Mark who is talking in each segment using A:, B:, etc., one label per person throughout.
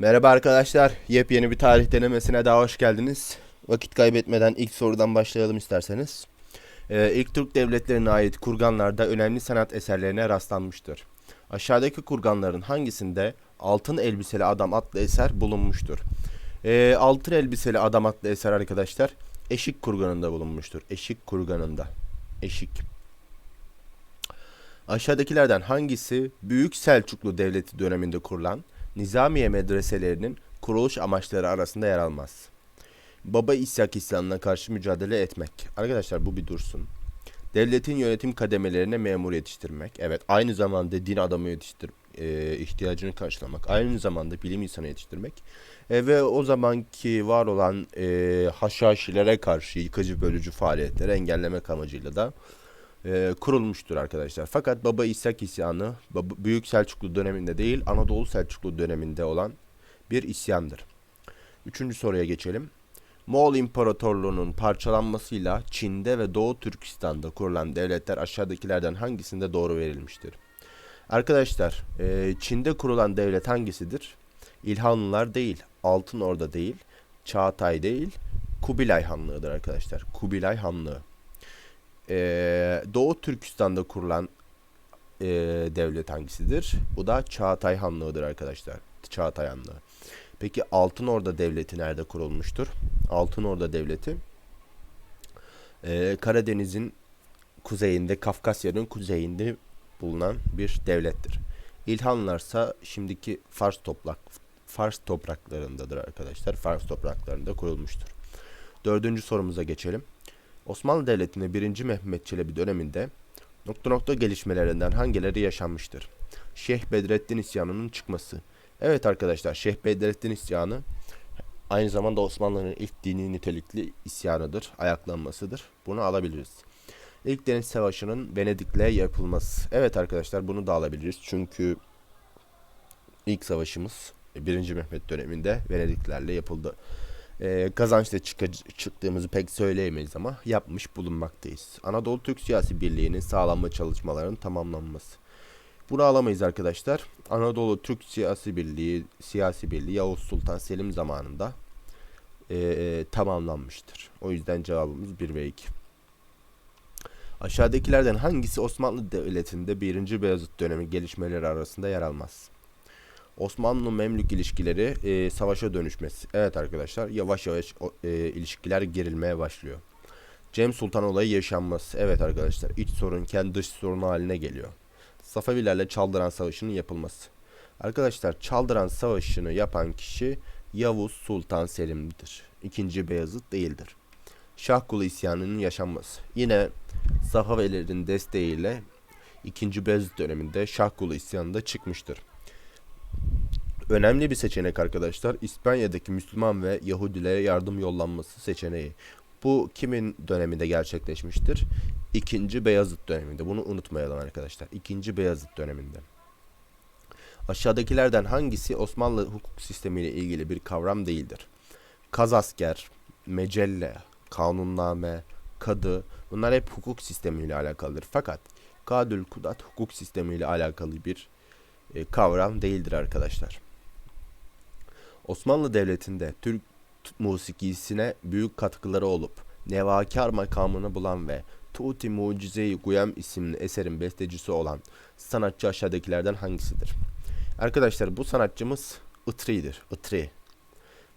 A: Merhaba arkadaşlar. Yepyeni bir tarih denemesine daha hoş geldiniz. Vakit kaybetmeden ilk sorudan başlayalım isterseniz. Ee, ilk Türk devletlerine ait kurganlarda önemli sanat eserlerine rastlanmıştır. Aşağıdaki kurganların hangisinde altın elbiseli adam adlı eser bulunmuştur? Ee, altın elbiseli adam adlı eser arkadaşlar Eşik kurganında bulunmuştur. Eşik kurganında. Eşik. Aşağıdakilerden hangisi Büyük Selçuklu Devleti döneminde kurulan Nizamiye medreselerinin kuruluş amaçları arasında yer almaz? Baba İsyak İslam'ına karşı mücadele etmek. Arkadaşlar bu bir dursun. Devletin yönetim kademelerine memur yetiştirmek. Evet aynı zamanda din adamı yetiştir e, ihtiyacını karşılamak. Aynı zamanda bilim insanı yetiştirmek. E, ve o zamanki var olan e, haşhaşilere karşı yıkıcı bölücü faaliyetleri engellemek amacıyla da e, kurulmuştur arkadaşlar. Fakat Baba İshak isyanı Büyük Selçuklu döneminde değil Anadolu Selçuklu döneminde olan bir isyandır. Üçüncü soruya geçelim. Moğol İmparatorluğu'nun parçalanmasıyla Çin'de ve Doğu Türkistan'da kurulan devletler aşağıdakilerden hangisinde doğru verilmiştir? Arkadaşlar e, Çin'de kurulan devlet hangisidir? İlhanlılar değil, Altın Orda değil, Çağatay değil, Kubilay Hanlığı'dır arkadaşlar. Kubilay Hanlığı. Ee, Doğu Türkistan'da kurulan e, devlet hangisidir? Bu da Çağatay Hanlığı'dır arkadaşlar. Çağatay Hanlığı. Peki Altın Orda Devleti nerede kurulmuştur? Altın Orda Devleti e, Karadeniz'in kuzeyinde, Kafkasya'nın kuzeyinde bulunan bir devlettir. İlhanlarsa şimdiki Fars toprak Fars topraklarındadır arkadaşlar. Fars topraklarında kurulmuştur. Dördüncü sorumuza geçelim. Osmanlı Devleti'nin 1. Mehmet Çelebi döneminde nokta nokta gelişmelerinden hangileri yaşanmıştır? Şeyh Bedrettin isyanının çıkması. Evet arkadaşlar Şeyh Bedrettin isyanı aynı zamanda Osmanlı'nın ilk dini nitelikli isyanıdır, ayaklanmasıdır. Bunu alabiliriz. İlk Deniz Savaşı'nın Venedik'le yapılması. Evet arkadaşlar bunu da alabiliriz. Çünkü ilk savaşımız 1. Mehmet döneminde Venediklerle yapıldı e, kazançla çık- çıktığımızı pek söyleyemeyiz ama yapmış bulunmaktayız. Anadolu Türk Siyasi Birliği'nin sağlanma çalışmalarının tamamlanması. Bunu alamayız arkadaşlar. Anadolu Türk Siyasi Birliği, Siyasi Birliği Yavuz Sultan Selim zamanında e, tamamlanmıştır. O yüzden cevabımız 1 ve 2. Aşağıdakilerden hangisi Osmanlı Devleti'nde 1. Beyazıt dönemi gelişmeleri arasında yer almaz? Osmanlı-Memlük ilişkileri e, savaşa dönüşmesi. Evet arkadaşlar yavaş yavaş e, ilişkiler gerilmeye başlıyor. Cem Sultan olayı yaşanması. Evet arkadaşlar iç sorunken dış sorun haline geliyor. Safavilerle Çaldıran Savaşı'nın yapılması. Arkadaşlar Çaldıran Savaşı'nı yapan kişi Yavuz Sultan Selim'dir. İkinci Beyazıt değildir. Şahkulu isyanının yaşanması. Yine Safavilerin desteğiyle 2. Beyazıt döneminde Şahkulu isyanı da çıkmıştır. Önemli bir seçenek arkadaşlar. İspanya'daki Müslüman ve Yahudilere yardım yollanması seçeneği. Bu kimin döneminde gerçekleşmiştir? İkinci Beyazıt döneminde. Bunu unutmayalım arkadaşlar. İkinci Beyazıt döneminde. Aşağıdakilerden hangisi Osmanlı hukuk sistemiyle ilgili bir kavram değildir? Kazasker, mecelle, kanunname, kadı bunlar hep hukuk sistemiyle alakalıdır. Fakat Kadül Kudat hukuk sistemiyle alakalı bir e, kavram değildir arkadaşlar. Osmanlı Devleti'nde Türk musikisine büyük katkıları olup Nevakar makamını bulan ve Tuti Mucize-i Guyem isimli eserin bestecisi olan sanatçı aşağıdakilerden hangisidir? Arkadaşlar bu sanatçımız Itri'dir. Itri.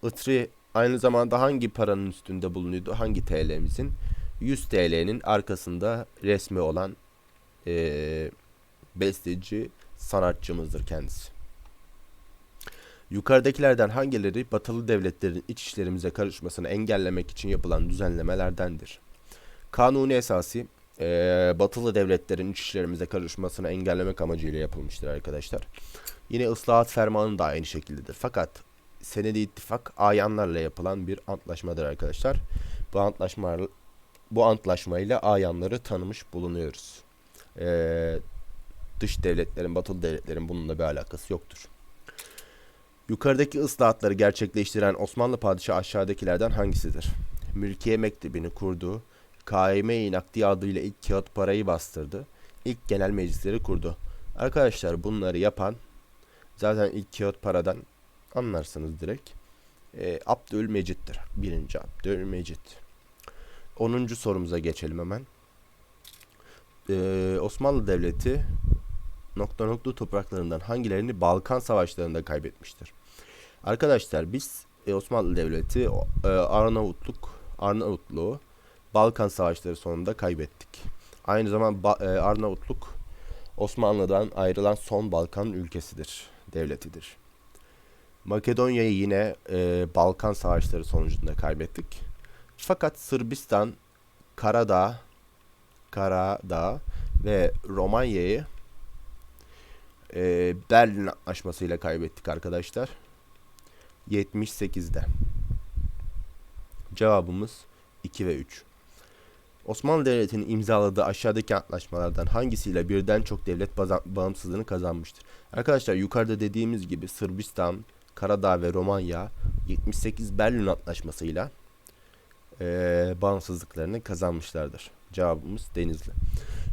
A: Itri aynı zamanda hangi paranın üstünde bulunuyordu? Hangi TL'mizin? 100 TL'nin arkasında resmi olan ee, besteci sanatçımızdır kendisi. Yukarıdakilerden hangileri batılı devletlerin iç işlerimize karışmasını engellemek için yapılan düzenlemelerdendir? Kanuni esası e, batılı devletlerin iç işlerimize karışmasını engellemek amacıyla yapılmıştır arkadaşlar. Yine ıslahat fermanı da aynı şekildedir. Fakat senedi ittifak ayanlarla yapılan bir antlaşmadır arkadaşlar. Bu antlaşma bu antlaşmayla ayanları tanımış bulunuyoruz. Ee, dış devletlerin, batılı devletlerin bununla bir alakası yoktur. Yukarıdaki ıslahatları gerçekleştiren Osmanlı padişahı aşağıdakilerden hangisidir? Mülkiye Mektebi'ni kurdu, KM-i Nakdi adıyla ilk kağıt parayı bastırdı, ilk genel meclisleri kurdu. Arkadaşlar bunları yapan zaten ilk kağıt paradan Anlarsınız direkt. E, Abdülmecit'tir. Birinci Abdülmecit. 10. sorumuza geçelim hemen. E, Osmanlı Devleti nokta nokta topraklarından hangilerini Balkan Savaşları'nda kaybetmiştir? Arkadaşlar biz e, Osmanlı Devleti e, Arnavutluk Arnavutluğu Balkan Savaşları sonunda kaybettik. Aynı zaman ba- e, Arnavutluk Osmanlı'dan ayrılan son Balkan ülkesidir, devletidir. Makedonya'yı yine e, Balkan Savaşları sonucunda kaybettik. Fakat Sırbistan, Karadağ, Karadağ ve Romanya'yı e, Berlin Anlaşması'yla kaybettik arkadaşlar. 78'de. Cevabımız 2 ve 3. Osmanlı Devleti'nin imzaladığı aşağıdaki antlaşmalardan hangisiyle birden çok devlet bağımsızlığını kazanmıştır? Arkadaşlar yukarıda dediğimiz gibi Sırbistan, Karadağ ve Romanya 78 Berlin Antlaşması'yla eee bağımsızlıklarını kazanmışlardır. Cevabımız Denizli.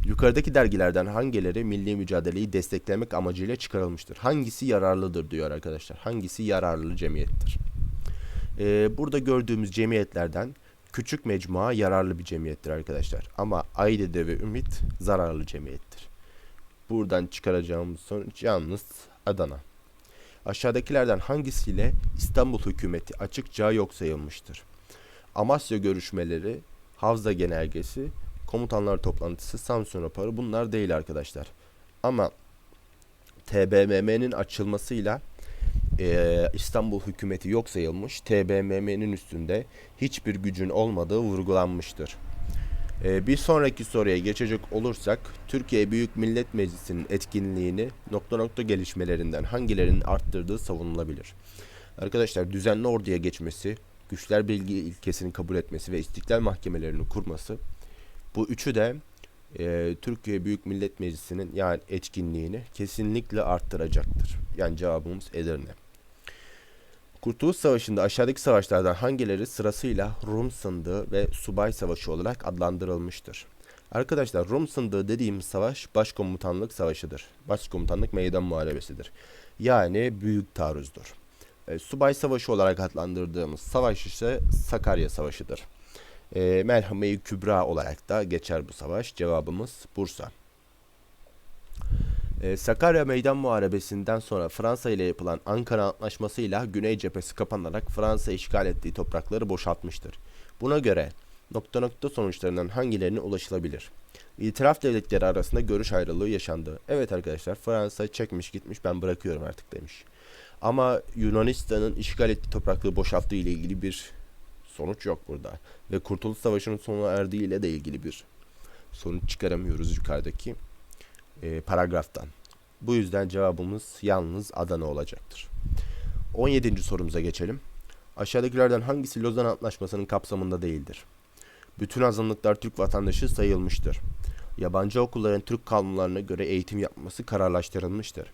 A: Yukarıdaki dergilerden hangileri milli mücadeleyi desteklemek amacıyla çıkarılmıştır? Hangisi yararlıdır diyor arkadaşlar. Hangisi yararlı cemiyettir? Eee, burada gördüğümüz cemiyetlerden Küçük Mecmua yararlı bir cemiyettir arkadaşlar. Ama Aydede ve Ümit zararlı cemiyettir. Buradan çıkaracağımız sonuç yalnız Adana. Aşağıdakilerden hangisiyle İstanbul hükümeti açıkça yok sayılmıştır? Amasya görüşmeleri, Havza genelgesi, komutanlar toplantısı, Samsun raporu bunlar değil arkadaşlar. Ama TBMM'nin açılmasıyla eee, İstanbul hükümeti yok sayılmış, TBMM'nin üstünde hiçbir gücün olmadığı vurgulanmıştır. Eee, bir sonraki soruya geçecek olursak, Türkiye Büyük Millet Meclisi'nin etkinliğini nokta nokta gelişmelerinden hangilerinin arttırdığı savunulabilir? Arkadaşlar düzenli orduya geçmesi, güçler bilgi ilkesini kabul etmesi ve istiklal mahkemelerini kurması, bu üçü de eee, Türkiye Büyük Millet Meclisi'nin yani etkinliğini kesinlikle arttıracaktır. Yani cevabımız Edirne. Kurtuluş Savaşı'nda aşağıdaki savaşlardan hangileri sırasıyla Rum Sındığı ve Subay Savaşı olarak adlandırılmıştır? Arkadaşlar Rum Sındığı dediğimiz savaş başkomutanlık savaşıdır. Başkomutanlık meydan muharebesidir. Yani büyük taarruzdur. E, Subay Savaşı olarak adlandırdığımız savaş ise Sakarya Savaşı'dır. E, Melhame-i Kübra olarak da geçer bu savaş. Cevabımız Bursa. E, Sakarya Meydan Muharebesi'nden sonra Fransa ile yapılan Ankara Antlaşması ile Güney cephesi kapanarak Fransa işgal ettiği toprakları boşaltmıştır. Buna göre nokta nokta sonuçlarından hangilerine ulaşılabilir? İtiraf devletleri arasında görüş ayrılığı yaşandı. Evet arkadaşlar Fransa çekmiş gitmiş ben bırakıyorum artık demiş. Ama Yunanistan'ın işgal ettiği toprakları boşalttığı ile ilgili bir sonuç yok burada. Ve Kurtuluş Savaşı'nın sona erdiği ile de ilgili bir sonuç çıkaramıyoruz yukarıdaki e, paragraftan. Bu yüzden cevabımız yalnız Adana olacaktır. 17. sorumuza geçelim. Aşağıdakilerden hangisi Lozan Antlaşması'nın kapsamında değildir? Bütün azınlıklar Türk vatandaşı sayılmıştır. Yabancı okulların Türk kanunlarına göre eğitim yapması kararlaştırılmıştır.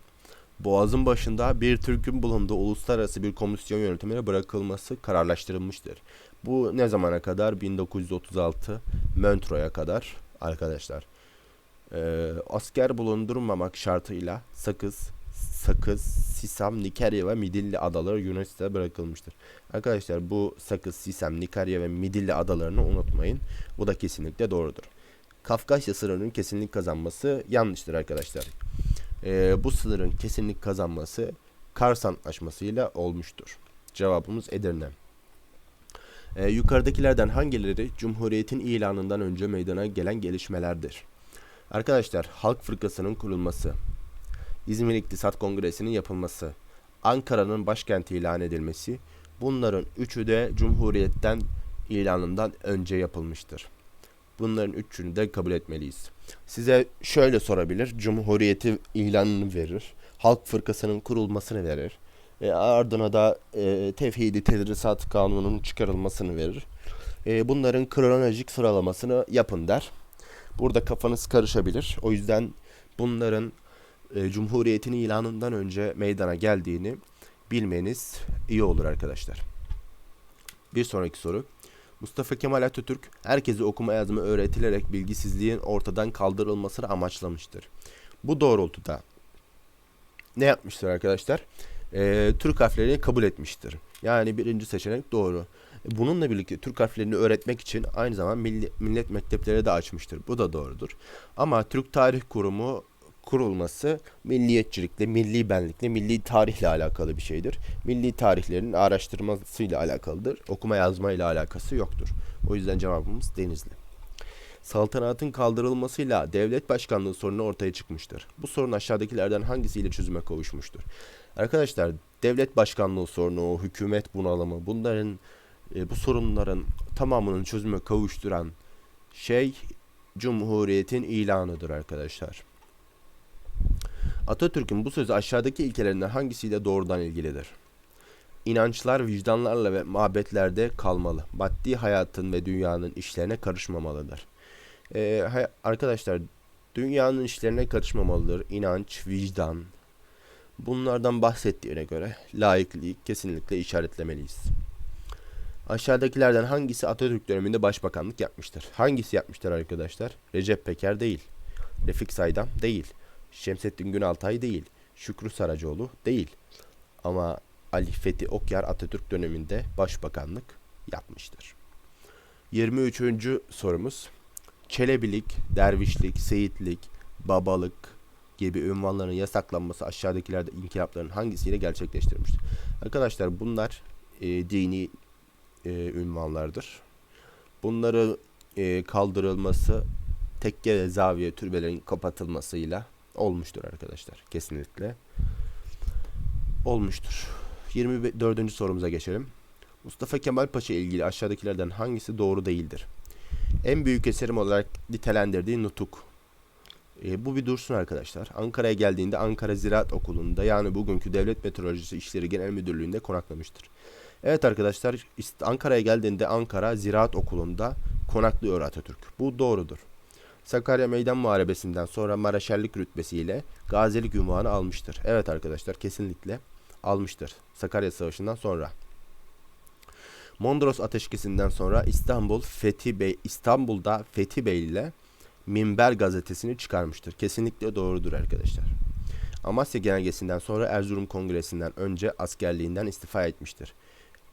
A: Boğaz'ın başında bir Türk'ün bulunduğu uluslararası bir komisyon yönetimine bırakılması kararlaştırılmıştır. Bu ne zamana kadar? 1936 Montreux'a kadar arkadaşlar. Ee, asker bulundurmamak şartıyla Sakız, Sakız, Sisam, Nikerya ve Midilli adaları Yunanistan'a bırakılmıştır. Arkadaşlar bu Sakız, Sisam, Nikerya ve Midilli adalarını unutmayın. Bu da kesinlikle doğrudur. Kafkasya sınırının kesinlik kazanması yanlıştır arkadaşlar. Ee, bu sınırın kesinlik kazanması Kars Antlaşması'yla olmuştur. Cevabımız Edirne. Ee, yukarıdakilerden hangileri Cumhuriyet'in ilanından önce meydana gelen gelişmelerdir? Arkadaşlar Halk Fırkası'nın kurulması, İzmir İktisat Kongresi'nin yapılması, Ankara'nın başkenti ilan edilmesi, bunların üçü de Cumhuriyet'ten ilanından önce yapılmıştır. Bunların üçünü de kabul etmeliyiz. Size şöyle sorabilir, Cumhuriyeti ilanını verir, Halk Fırkası'nın kurulmasını verir, e, ardına da e, Tevhidi Tedrisat Kanunu'nun çıkarılmasını verir. E, bunların kronolojik sıralamasını yapın der. Burada kafanız karışabilir. O yüzden bunların e, Cumhuriyet'in ilanından önce meydana geldiğini bilmeniz iyi olur arkadaşlar. Bir sonraki soru. Mustafa Kemal Atatürk herkese okuma yazma öğretilerek bilgisizliğin ortadan kaldırılmasını amaçlamıştır. Bu doğrultuda ne yapmıştır arkadaşlar? e, Türk harflerini kabul etmiştir. Yani birinci seçenek doğru. Bununla birlikte Türk harflerini öğretmek için aynı zamanda milli, millet mektepleri de açmıştır. Bu da doğrudur. Ama Türk Tarih Kurumu kurulması milliyetçilikle, milli benlikle, milli tarihle alakalı bir şeydir. Milli tarihlerin araştırmasıyla alakalıdır. Okuma yazmayla alakası yoktur. O yüzden cevabımız Denizli. Saltanatın kaldırılmasıyla devlet başkanlığı sorunu ortaya çıkmıştır. Bu sorun aşağıdakilerden hangisiyle çözüme kavuşmuştur? Arkadaşlar devlet başkanlığı sorunu, hükümet bunalımı bunların e, bu sorunların tamamının çözüme kavuşturan şey Cumhuriyet'in ilanıdır arkadaşlar. Atatürk'ün bu sözü aşağıdaki ilkelerinden hangisiyle doğrudan ilgilidir? İnançlar vicdanlarla ve mabetlerde kalmalı. Maddi hayatın ve dünyanın işlerine karışmamalıdır. Ee, arkadaşlar dünyanın işlerine karışmamalıdır. İnanç, vicdan. Bunlardan bahsettiğine göre laikliği kesinlikle işaretlemeliyiz. Aşağıdakilerden hangisi Atatürk döneminde başbakanlık yapmıştır? Hangisi yapmıştır arkadaşlar? Recep Peker değil. Refik Saydam değil. Şemsettin Günaltay değil. Şükrü Saracoğlu değil. Ama Ali Fethi Okyar Atatürk döneminde başbakanlık yapmıştır. 23. sorumuz. Çelebilik, dervişlik, seyitlik, babalık gibi ünvanların yasaklanması aşağıdakilerde inkılapların hangisiyle gerçekleştirilmiştir? Arkadaşlar bunlar e, dini e, ünvanlardır. Bunları e, kaldırılması tekke ve zaviye türbelerin kapatılmasıyla olmuştur arkadaşlar. Kesinlikle olmuştur. 24. sorumuza geçelim. Mustafa Kemal Paşa ile ilgili aşağıdakilerden hangisi doğru değildir? En büyük eserim olarak nitelendirdiği Nutuk. E, bu bir dursun arkadaşlar. Ankara'ya geldiğinde Ankara Ziraat Okulu'nda yani bugünkü Devlet Meteorolojisi İşleri Genel Müdürlüğü'nde konaklamıştır. Evet arkadaşlar Ankara'ya geldiğinde Ankara Ziraat Okulu'nda konaklıyor Atatürk. Bu doğrudur. Sakarya Meydan Muharebesi'nden sonra Maraşerlik rütbesiyle gazilik ünvanı almıştır. Evet arkadaşlar kesinlikle almıştır. Sakarya Savaşı'ndan sonra. Mondros Ateşkesi'nden sonra İstanbul Fethi Bey İstanbul'da Fethi Bey ile Minber gazetesini çıkarmıştır. Kesinlikle doğrudur arkadaşlar. Amasya Genelgesi'nden sonra Erzurum Kongresi'nden önce askerliğinden istifa etmiştir.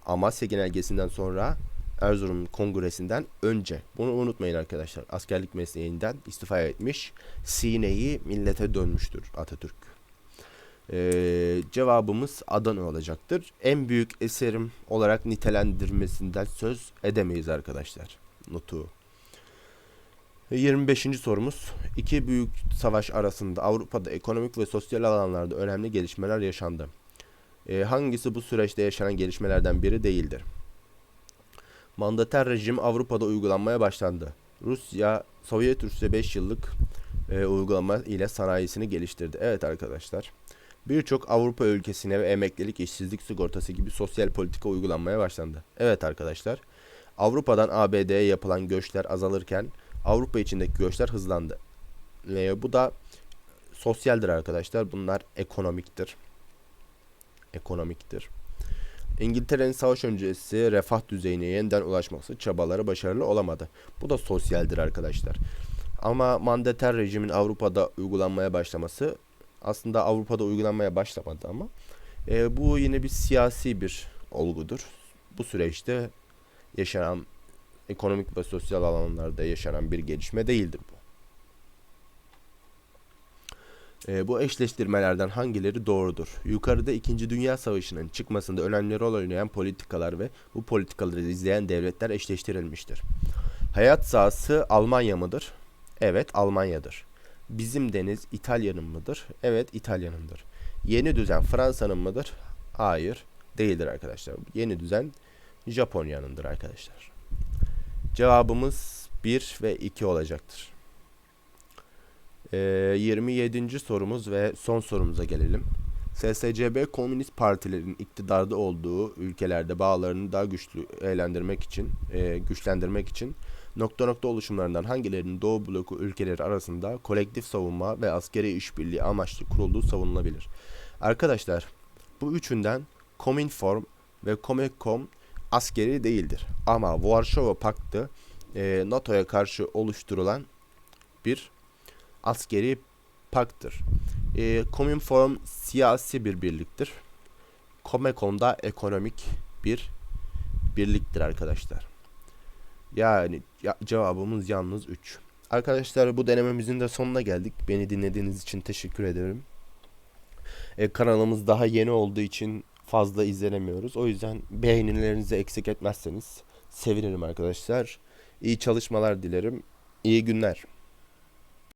A: Amasya Genelgesi'nden sonra Erzurum Kongresi'nden önce. Bunu unutmayın arkadaşlar. Askerlik mesleğinden istifa etmiş. Sine'yi millete dönmüştür Atatürk. Ee, cevabımız Adana olacaktır. En büyük eserim olarak nitelendirmesinden söz edemeyiz arkadaşlar. Notu. 25. sorumuz. İki büyük savaş arasında Avrupa'da ekonomik ve sosyal alanlarda önemli gelişmeler yaşandı. Ee, hangisi bu süreçte yaşanan gelişmelerden biri değildir? Mandater rejim Avrupa'da uygulanmaya başlandı. Rusya, Sovyet Rusya 5 yıllık e, uygulama ile sanayisini geliştirdi. Evet arkadaşlar. Birçok Avrupa ülkesine ve emeklilik işsizlik sigortası gibi sosyal politika uygulanmaya başlandı. Evet arkadaşlar. Avrupa'dan ABD'ye yapılan göçler azalırken Avrupa içindeki göçler hızlandı. Ve bu da sosyaldir arkadaşlar. Bunlar ekonomiktir. Ekonomiktir. İngiltere'nin savaş öncesi refah düzeyine yeniden ulaşması çabaları başarılı olamadı. Bu da sosyaldir arkadaşlar. Ama mandater rejimin Avrupa'da uygulanmaya başlaması aslında Avrupa'da uygulanmaya başlamadı ama e, bu yine bir siyasi bir olgudur. Bu süreçte yaşanan ekonomik ve sosyal alanlarda yaşanan bir gelişme değildir bu. E, bu eşleştirmelerden hangileri doğrudur? Yukarıda 2. Dünya Savaşı'nın çıkmasında önemli rol oynayan politikalar ve bu politikaları izleyen devletler eşleştirilmiştir. Hayat sahası Almanya mıdır? Evet, Almanya'dır. Bizim deniz İtalya'nın mıdır? Evet, İtalya'nındır. Yeni düzen Fransa'nın mıdır? Hayır, değildir arkadaşlar. Yeni düzen Japonya'nındır arkadaşlar. Cevabımız 1 ve 2 olacaktır. Ee, 27. sorumuz ve son sorumuza gelelim. SSCB komünist partilerin iktidarda olduğu ülkelerde bağlarını daha güçlü eğlendirmek için, e, güçlendirmek için nokta nokta oluşumlarından hangilerinin Doğu bloku ülkeleri arasında kolektif savunma ve askeri işbirliği amaçlı kurulduğu savunulabilir. Arkadaşlar bu üçünden Kominform ve Comecom askeri değildir. Ama Varşova Paktı e, NATO'ya karşı oluşturulan bir askeri paktır. E, Kominform siyasi bir birliktir. Comecon'da ekonomik bir birliktir arkadaşlar. Yani ya- cevabımız yalnız 3. Arkadaşlar bu denememizin de sonuna geldik. Beni dinlediğiniz için teşekkür ederim. E, kanalımız daha yeni olduğu için fazla izlenemiyoruz. O yüzden beğenilerinizi eksik etmezseniz sevinirim arkadaşlar. İyi çalışmalar dilerim. İyi günler.